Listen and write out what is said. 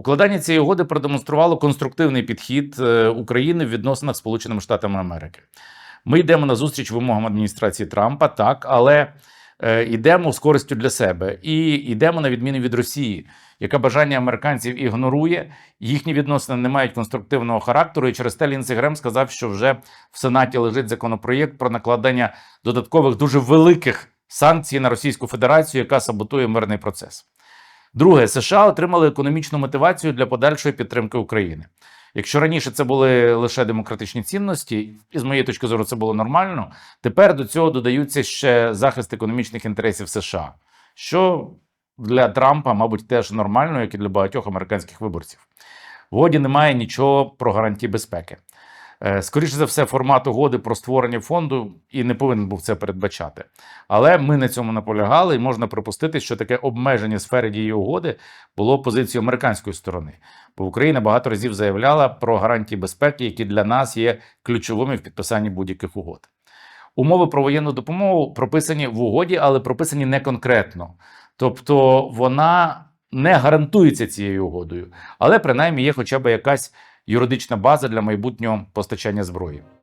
Укладання цієї угоди продемонструвало конструктивний підхід е, України в відносинах з Сполученими Штатами Америки. Ми йдемо на зустріч вимогам адміністрації Трампа, так, але е, йдемо з користю для себе і йдемо на відміну від Росії, яка бажання американців ігнорує. Їхні відносини не мають конструктивного характеру. І через те Лінсі Грем сказав, що вже в Сенаті лежить законопроєкт про накладення додаткових дуже великих санкцій на Російську Федерацію, яка саботує мирний процес. Друге, США отримали економічну мотивацію для подальшої підтримки України. Якщо раніше це були лише демократичні цінності, і з моєї точки зору це було нормально, тепер до цього додаються ще захист економічних інтересів США, що для Трампа, мабуть, теж нормально, як і для багатьох американських виборців. В немає нічого про гарантії безпеки. Е, Скоріше за все, формат угоди про створення фонду і не повинен був це передбачати. Але ми на цьому наполягали, і можна припустити, що таке обмеження сфери дії угоди було позицією американської сторони. Бо Україна багато разів заявляла про гарантії безпеки, які для нас є ключовими в підписанні будь-яких угод. Умови про воєнну допомогу прописані в угоді, але прописані не конкретно. Тобто вона не гарантується цією угодою, але принаймні є хоча б якась юридична база для майбутнього постачання зброї.